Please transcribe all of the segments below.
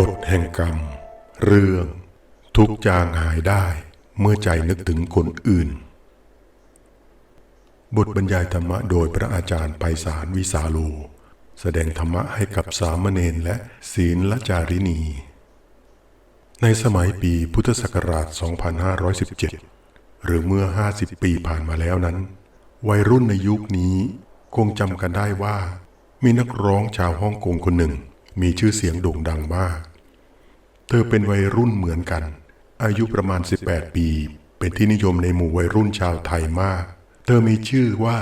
กฎแห่งกรรม เรื่อง ทุกจางหายได้เมื่อใจนึกถึงคนอื่น บทบรรยายธรรมะโดยพระอาจารย์ไพศาลวิสาโล แสดงธรรมะให้กับสามเณรและศีลละจารินี ในสมัยปีพุทธศักราช 2517 หรือเมื่อ 50 ปีผ่านมาแล้วนั้น วัยรุ่นในยุคนี้คงจำกันได้ว่า มีนักร้องชาวฮ่องกงคนหนึ่ง มีชื่อเสียงโด่งดังมาก เธอเป็นวัยรุ่นเหมือนกัน อายุประมาณ 18 ปี เป็นที่นิยมในหมู่วัยรุ่นชาวไทยมาก เธอมีชื่อว่า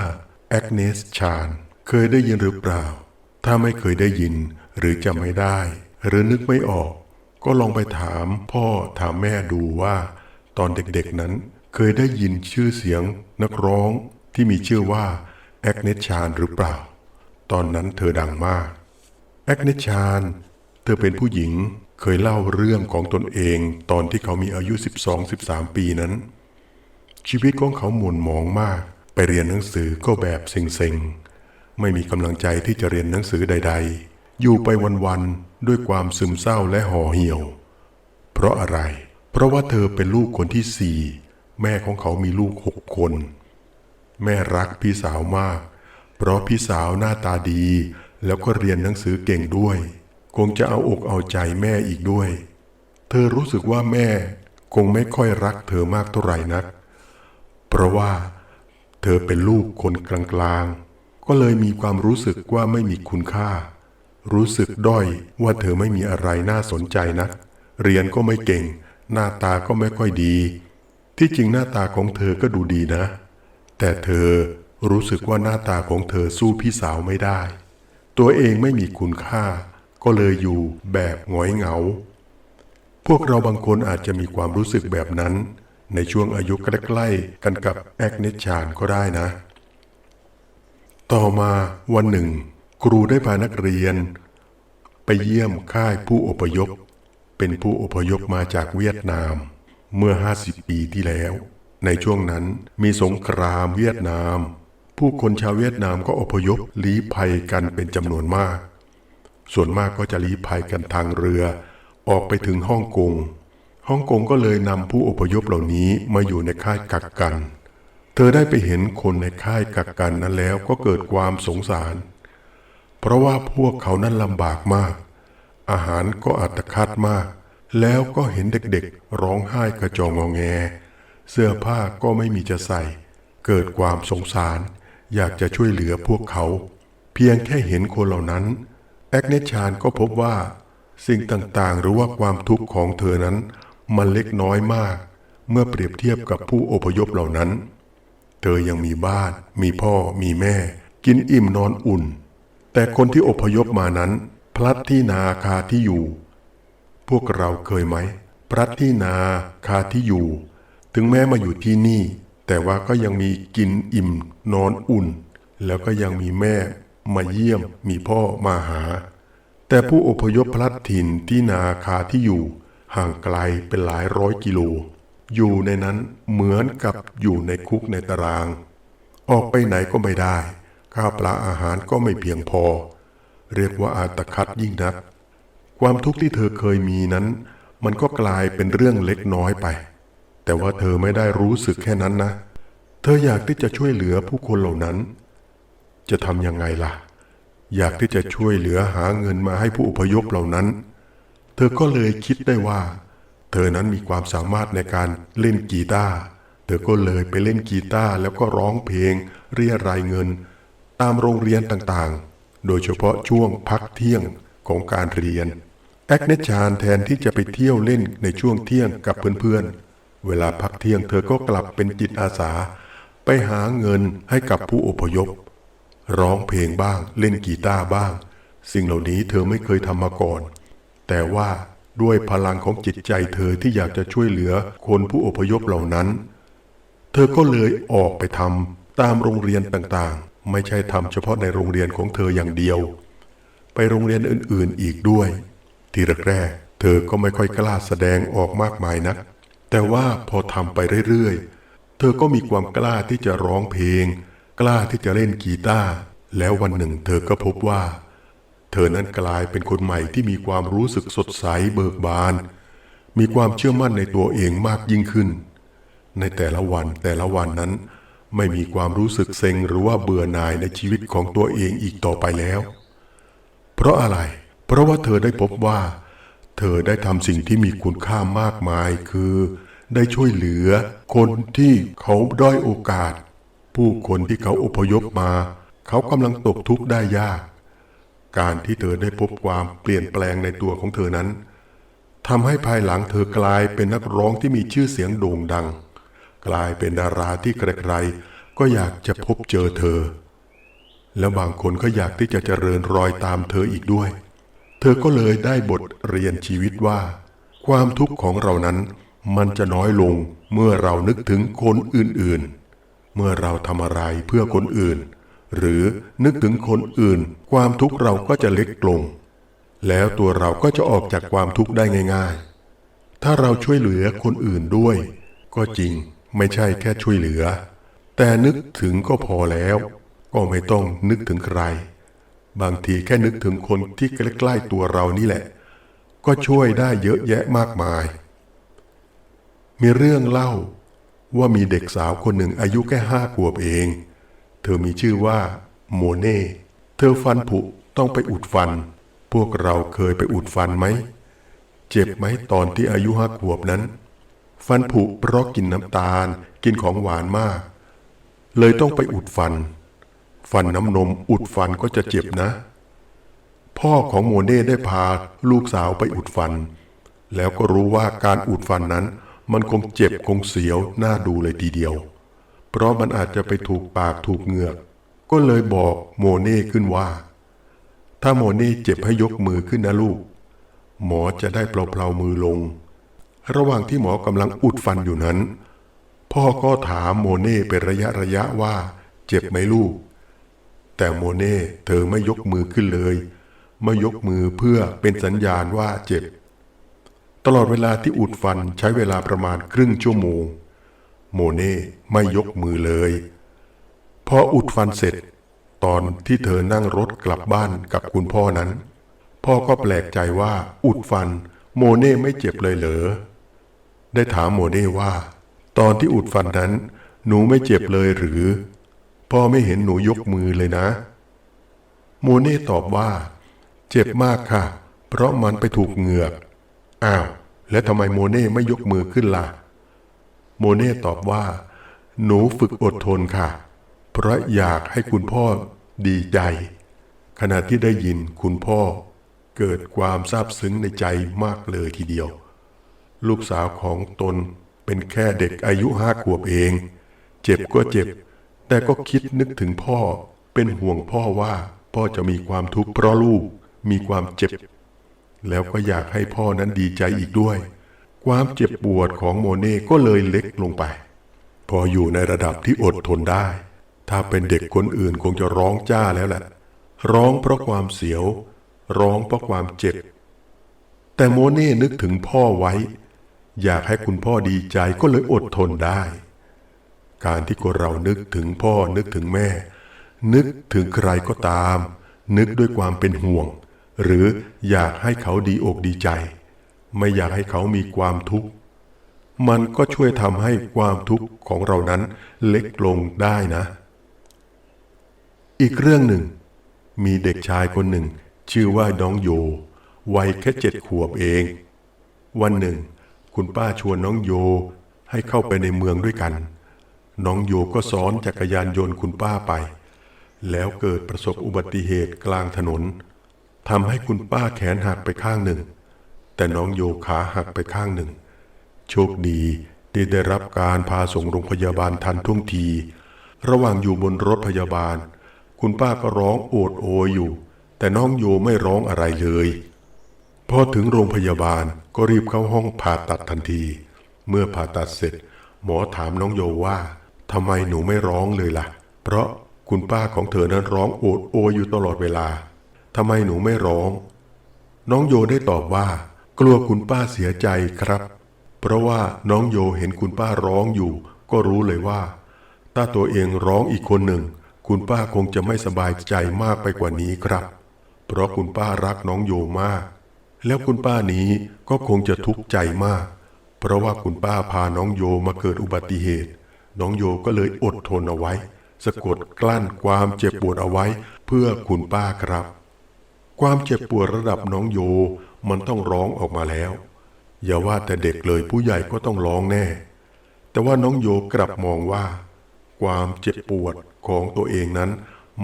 แอกเนสชานเคยได้ยินหรือเปล่า ถ้าไม่เคยได้ยินหรือจำไม่ได้ หรือนึกไม่ออก ก็ลองไปถามพ่อถามแม่ดูว่า ตอนเด็กๆนั้นเคยได้ยินชื่อเสียงนักร้องที่มีชื่อว่าแอกเนสชานหรือเปล่า ตอนนั้นเธอดังมาก แอกเนชาน เธอเป็นผู้หญิงเคยเล่าเรื่องของตนเองตอนที่เขามีอายุ 12-13 ปีนั้น ชีวิตของเขาหม่นหมองมาก ไปเรียนหนังสือก็แบบเซ็งๆ ไม่มีกำลังใจที่จะเรียนหนังสือใด ๆ อยู่ไปวันๆ ด้วยความซึมเศร้าและห่อเหี่ยว เพราะอะไร เพราะว่าเธอเป็นลูกคนที่สี่แม่ของเขามีลูกหกคน แม่รักพี่สาวมาก เพราะพี่สาวหน้าตาดี แล้วก็เรียนหนังสือเก่งด้วย คงจะเอาอกเอาใจแม่อีกด้วย เธอรู้สึกว่าแม่คงไม่ค่อยรักเธอมากเท่าไหร่นัก เพราะว่า เธอเป็นลูกคนกลางๆ ก็เลยมีความรู้สึกว่าไม่มีคุณค่า รู้สึกด้อยว่าเธอไม่มีอะไรน่าสนใจนัก เรียนก็ไม่เก่ง หน้าตาก็ไม่ค่อยดี ที่จริงหน้าตาของเธอก็ดูดีนะ แต่เธอรู้สึกว่าหน้าตาของเธอสู้พี่สาวไม่ได้ ตัวเองไม่มีคุณค่า ก็เลยอยู่แบบหงอยเหงา พวกเราบางคนอาจจะมีความรู้สึกแบบนั้น ในช่วงอายุใกล้ๆกันกับแอกเนชชานก็ได้นะ ต่อมาวันหนึ่ง ครูได้พานักเรียน ไปเยี่ยมค่ายผู้อพยพ เป็นผู้อพยพมาจากเวียดนาม เมื่อ 50 ปีที่แล้ว ในช่วงนั้นมีสงครามเวียดนาม ผู้คนชาวเวียดนามก็อพยพลี้ภัยกันเป็นจำนวนมาก ส่วนมากก็จะลี้ภัยกันทางเรือ ออกไปถึงฮ่องกง ฮ่องกงก็เลยนำผู้อพยพเหล่านี้มาอยู่ในค่ายกักกัน เธอได้ไปเห็นคนในค่ายกักกันนั้นแล้วก็เกิดความสงสาร เพราะว่าพวกเขานั้นลำบากมาก อาหารก็อัตคัดมาก แล้วก็เห็นเด็กๆ ร้องไห้กระจองงอแง เสื้อผ้าก็ไม่มีจะใส่ เกิดความสงสาร อยากจะช่วยเหลือพวกเขา เพียงแค่เห็นคนเหล่านั้น แอกเนชชานก็พบว่า สิ่งต่างๆ หรือว่าความทุกข์ของเธอนั้น มันเล็กน้อยมาก เมื่อเปรียบเทียบกับผู้อพยพเหล่านั้น เธอยังมีบ้าน มีพ่อ มีแม่ กินอิ่มนอนอุ่น แต่คนที่อพยพมานั้น พลัดที่นาคาที่อยู่ พวกเราเคยไหมพลัดที่นาคาที่อยู่ ถึงแม้มาอยู่ที่นี่ แต่ว่าก็ยังมีกินอิ่มนอนอุ่น แล้วก็ยังมีแม่มาเยี่ยมมีพ่อมาหา แต่ผู้อพยพพลัดถิ่นที่นาคาที่อยู่ ห่างไกลเป็นหลายร้อยกิโล อยู่ในนั้นเหมือนกับอยู่ในคุกในตาราง ออกไปไหนก็ไม่ได้ ข้าวปลาอาหารก็ไม่เพียงพอ เรียกว่าอาตคัดยิ่งนัก ความทุกข์ที่เธอเคยมีนั้น มันก็กลายเป็นเรื่องเล็กน้อยไป แต่ว่าเธอไม่ได้รู้สึกแค่นั้นนะ เธออยากที่จะช่วยเหลือผู้คนเหล่านั้น จะทำยังไงล่ะ อยากที่จะช่วยเหลือหาเงินมาให้ผู้อพยพเหล่านั้น เธอก็เลยคิดได้ว่า เธอนั้นมีความสามารถในการเล่นกีตาร์ เธอก็เลยไปเล่นกีตาร์แล้วก็ร้องเพลง เรียรายเงิน ตามโรงเรียนต่างๆ โดยเฉพาะช่วงพักเที่ยงของการเรียนแอกเนชชานแทนที่จะไปเที่ยวเล่นในช่วงเที่ยงกับเพื่อนๆ เวลาพักเที่ยงเธอก็กลับเป็นจิตอาสา ไปหาเงินให้กับผู้อพยพ ร้องเพลงบ้างเล่นกีตาร์บ้าง สิ่งเหล่านี้เธอไม่เคยทำมาก่อน แต่ว่าด้วยพลังของจิตใจเธอที่อยากจะช่วยเหลือคนผู้อพยพเหล่านั้น เธอก็เลยออกไปทำตามโรงเรียนต่างๆ ไม่ใช่ทำเฉพาะในโรงเรียนของเธออย่างเดียว ไปโรงเรียนอื่นๆอีกด้วย ทีแรกๆเธอก็ไม่ค่อยกล้าแสดงออกมากมายนัก แต่ว่าพอทำไปเรื่อยๆ เธอก็มีความกล้าที่จะร้องเพลง กล้าที่จะเล่นกีตาร์แล้ววันหนึ่งเธอก็พบว่าเเธอนั้นกลายเป็นคนใหม่ที่มีความรู้สึกสดใสเบิกบาน มีความเชื่อมั่นในตัวเองมากยิ่งขึ้น ในแต่ละวันแต่ละวันนั้น ไม่มีความรู้สึกเซ็งหรือว่าเบื่อหน่ายในชีวิตของตัวเองอีกต่อไปแล้ว เพราะอะไร เพราะว่าเธอได้พบว่า เธอได้ทำสิ่งที่มีคุณค่ามากมายคือ ได้ช่วยเหลือ คนที่เขาด้อยโอกาส ผู้คนที่เขาอพยพมา เขากำลังตกทุกข์ได้ยาก การที่เธอได้พบความเปลี่ยนแปลงในตัวของเธอนั้นทำให้ภายหลังเธอกลายเป็นนักร้องที่มีชื่อเสียงโด่งดัง กลายเป็นดาราที่ใครๆก็อยากจะพบเจอเธอ แล้วบางคนก็อยากที่จะเจริญรอยตามเธออีกด้วย เธอก็เลยได้บทเรียนชีวิตว่า ความทุกข์ของเรานั้น มันจะน้อยลงเมื่อเรานึกถึงคนอื่นๆ เมื่อเราทำอะไรเพื่อคนอื่น หรือนึกถึงคนอื่น ความทุกข์เราก็จะเล็กลง แล้วตัวเราก็จะออกจากความทุกข์ได้ง่าย ๆ ถ้าเราช่วยเหลือคนอื่นด้วย ก็จริงไม่ใช่แค่ช่วยเหลือ แต่นึกถึงก็พอแล้ว ก็ไม่ต้องนึกถึงใคร บางทีแค่นึกถึงคนที่ใกล้ๆตัวเรานี่แหละ ก็ช่วยได้เยอะแยะมากมาย มีเรื่องเล่าว่ามีเด็กสาวคนหนึ่งอายุแค่ห้าขวบเอง เธอมีชื่อว่าโมเน่ เธอฟันผุต้องไปอุดฟัน พวกเราเคยไปอุดฟันไหม เจ็บไหมตอนที่อายุห้าขวบนั้น ฟันผุเพราะกินน้ำตาลกินของหวานมาก เลยต้องไปอุดฟัน ฟันน้ำนมอุดฟันก็จะเจ็บนะ พ่อของโมเน่ได้พาลูกสาวไปอุดฟัน แล้วก็รู้ว่าการอุดฟันนั้น มันคงเจ็บคงเสียวน่าดูเลยทีเดียว เพราะมันอาจจะไปถูกปากถูกเหงือก ก็เลยบอกโมเน่ขึ้นว่า ถ้าโมเน่เจ็บให้ยกมือขึ้นนะลูก หมอจะได้เปล่าๆมือลง ระหว่างที่หมอกำลังอุดฟันอยู่นั้น พ่อก็ถามโมเน่เป็นระยะระยะว่า เจ็บไหมลูก แต่โมเน่เธอไม่ยกมือขึ้นเลย ไม่ยกมือเพื่อเป็นสัญญาณว่าเจ็บ ตลอดเวลาที่อุดฟันใช้เวลาประมาณครึ่งชั่วโมง โมเน่ไม่ยกมือเลย พออุดฟันเสร็จ ตอนที่เธอนั่งรถกลับบ้านกับคุณพ่อนั้น พ่อก็แปลกใจว่าอุดฟัน โมเน่ไม่เจ็บเลยเหรอ ได้ถามโมเน่ว่า ตอนที่อุดฟันนั้น หนูไม่เจ็บเลยหรือ พ่อไม่เห็นหนูยกมือเลยนะ โมเน่ตอบว่า เจ็บมากค่ะ เพราะมันไปถูกเหงือก อ้าว แล้วทำไมโมเน่ไม่ยกมือขึ้นล่ะ โมเน่ตอบว่า หนูฝึกอดทนค่ะ เพราะอยากให้คุณพ่อดีใจ ขณะที่ได้ยินคุณพ่อ เกิดความซาบซึ้งในใจมากเลยทีเดียว ลูกสาวของตนเป็นแค่เด็กอายุห้าขวบเอง เจ็บก็เจ็บ แต่ก็คิดนึกถึงพ่อเป็นห่วงพ่อว่าพ่อจะมีความทุกข์เพราะลูกมีความเจ็บ แล้วก็อยากให้พ่อนั้นดีใจอีกด้วย ความเจ็บปวดของโมเน่ก็เลยเล็กลงไป พออยู่ในระดับที่อดทนได้ ถ้าเป็นเด็กคนอื่นคงจะร้องจ้าแล้วแหละ ร้องเพราะความเสียว ร้องเพราะความเจ็บ แต่โมเน่นึกถึงพ่อไว้ อยากให้คุณพ่อดีใจก็เลยอดทนได้ การที่คนเรานึกถึงพ่อนึกถึงแม่ นึกถึงใครก็ตาม นึกด้วยความเป็นห่วง หรืออยากให้เขาดีอกดีใจ ไม่อยากให้เขามีความทุกข์ มันก็ช่วยทำให้ความทุกข์ของเรานั้นเล็กลงได้นะ อีกเรื่องหนึ่ง มีเด็กชายคนหนึ่ง ชื่อว่าน้องโย วัยแค่เจ็ดขวบเอง วันหนึ่ง คุณป้าชวนน้องโยให้เข้าไปในเมืองด้วยกัน น้องโยก็ซ้อนจักรยานยนต์คุณป้าไป แล้วเกิดประสบอุบัติเหตุกลางถนน ทำให้คุณป้าแขนหักไปข้างหนึ่ง แต่น้องโยขาหักไปข้างหนึ่ง โชคดีที่ได้รับการพาส่งโรงพยาบาลทันท่วงที ระหว่างอยู่บนรถพยาบาล คุณป้าก็ร้องโอดโอยอยู่ แต่น้องโยไม่ร้องอะไรเลย พอถึงโรงพยาบาลก็รีบเข้าห้องผ่าตัดทันที เมื่อผ่าตัดเสร็จ หมอถามน้องโยว่าทำไมหนูไม่ร้องเลยล่ะ เพราะคุณป้าของเธอนั้นร้องโอดโอยอยู่ตลอดเวลา ทำไมหนูไม่ร้อง น้องโยได้ตอบว่า กลัวคุณป้าเสียใจครับ เพราะว่าน้องโยเห็นคุณป้าร้องอยู่ ก็รู้เลยว่า ถ้าตัวเองร้องอีกคนหนึ่ง คุณป้าคงจะไม่สบายใจมากไปกว่านี้ครับ เพราะคุณป้ารักน้องโยมาก แล้วคุณป้านี้ก็คงจะทุกข์ใจมาก เพราะว่าคุณป้าพาน้องโยมาเกิดอุบัติเหตุ น้องโยก็เลยอดทนเอาไว้สะกดกลั้นความเจ็บปวดเอาไว้เพื่อคุณป้าครับ ความเจ็บปวดระดับน้องโยมันต้องร้องออกมาแล้ว อย่าว่าแต่เด็กเลยผู้ใหญ่ก็ต้องร้องแน่ แต่ว่าน้องโยกลับมองว่า ความเจ็บปวดของตัวเองนั้น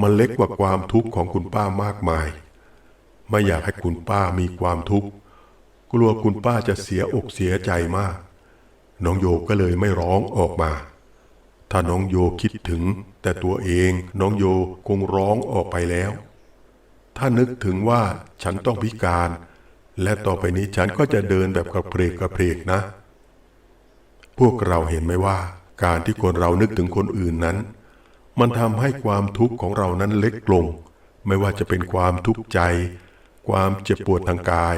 มันเล็กกว่าความทุกข์ของคุณป้ามากมาย ไม่อยากให้คุณป้ามีความทุกข์กลัวคุณป้าจะเสียอกเสียใจมาก น้องโยก็เลยไม่ร้องออกมา ถ้าน้องโยคิดถึงแต่ตัวเองน้องโยคงร้องออกไปแล้ว ถ้านึกถึงว่าฉันต้องพิการ และต่อไปนี้ฉันก็จะเดินแบบกระเพกกระเพกนะ พวกเราเห็นไหมว่า การที่คนเรานึกถึงคนอื่นนั้น มันทำให้ความทุกข์ของเรานั้นเล็กลง ไม่ว่าจะเป็นความทุกข์ใจ ความเจ็บปวดทางกาย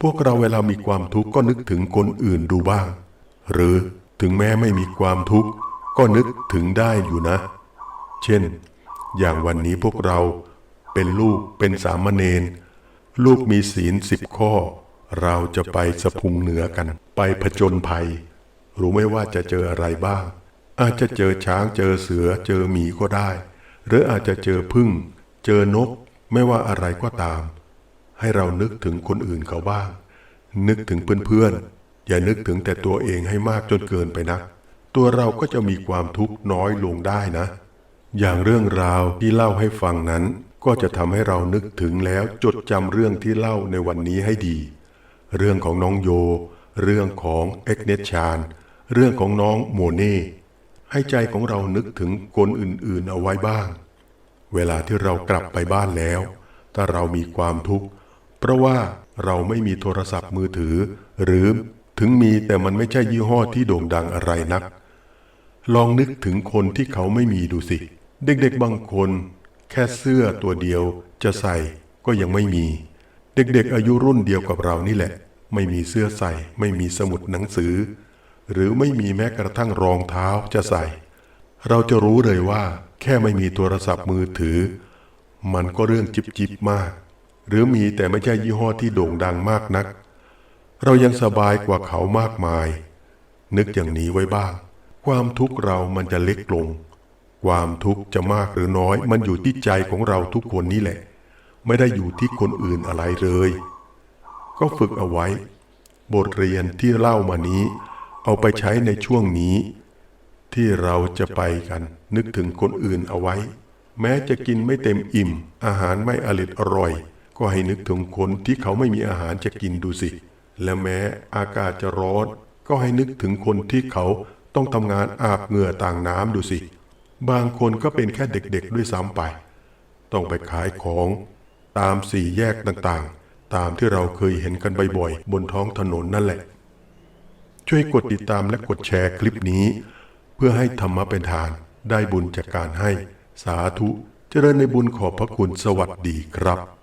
พวกเราเวลามีความทุกข์ก็นึกถึงคนอื่นดูบ้าง หรือถึงแม้ไม่มีความทุกข์ก็นึกถึงได้อยู่นะ เช่น อย่างวันนี้พวกเรา เป็นลูกเป็นสามเณรลูกมีศีลสิบข้อ เราจะไปสะพุงเหนือกัน ไปผจญภัย รู้ไหมว่าจะเจออะไรบ้าง อาจจะเจอช้างเจอเสือเจอหมีก็ได้ หรืออาจจะเจอพึ่ง เจอนกไม่ว่าอะไรก็ตาม ให้เรานึกถึงคนอื่นเขาบ้าง นึกถึงเพื่อนๆ อย่านึกถึงแต่ตัวเองให้มากจนเกินไปนัก ตัวเราก็จะมีความทุกข์น้อยลงได้นะ อย่างเรื่องราวที่เล่าให้ฟังนั้น ก็จะทำให้เรานึกถึงแล้วจดจำเรื่องที่เล่าในวันนี้ให้ดี เรื่องของน้องโย เรื่องของเอ็กเนชชาน เรื่องของน้องโมเน่ให้ใจของเรานึกถึงคนอื่นๆเอาไว้บ้าง เวลาที่เรากลับไปบ้านแล้ว ถ้าเรามีความทุกข์ เพราะว่าเราไม่มีโทรศัพท์มือถือ หรือถึงมีแต่มันไม่ใช่ยี่ห้อที่โด่งดังอะไรนัก ลองนึกถึงคนที่เขาไม่มีดูสิ เด็กๆบางคน แค่เสื้อตัวเดียวจะใส่ก็ยังไม่มี เด็กๆอายุรุ่นเดียวกับเรานี่แหละ ไม่มีเสื้อใส่ ไม่มีสมุดหนังสือ หรือไม่มีแม้กระทั่งรองเท้าจะใส่ เราจะรู้เลยว่า แค่ไม่มีโทรศัพท์มือถือ มันก็เรื่องจิบจิบมาก หรือมีแต่ไม่ใช่ยี่ห้อที่โด่งดังมากนัก เรายังสบายกว่าเขามากมาย นึกอย่างนี้ไว้บ้าง ความทุกข์เรามันจะเล็กลง ความทุกข์จะมากหรือน้อย มันอยู่ที่ใจของเราทุกคนนี่แหละ ไม่ได้อยู่ที่คนอื่นอะไรเลย ก็ฝึกเอาไว้ บทเรียนที่เล่ามานี้ เอาไปใช้ในช่วงนี้ ที่เราจะไปกัน นึกถึงคนอื่นเอาไว้ แม้จะกินไม่เต็มอิ่ม อาหารไม่อริดอร่อย ก็ให้นึกถึงคนที่เขาไม่มีอาหารจะกินดูสิ และแม้อากาศจะร้อน ก็ให้นึกถึงคนที่เขาต้องทำงานอาบเหงื่อต่างน้ำดูสิ บางคนก็เป็นแค่เด็กๆด้วยซ้ำไป ต้องไปขายของตามสี่แยกต่างๆ ตามที่เราเคยเห็นกันบ่อยๆ บนท้องถนนนั่นแหละ ช่วยกดติดตามและกดแชร์คลิปนี้ เพื่อให้ธรรมะเป็นทานได้บุญจากการให้ สาธุเจริญในบุญขอบพระคุณสวัสดีครับ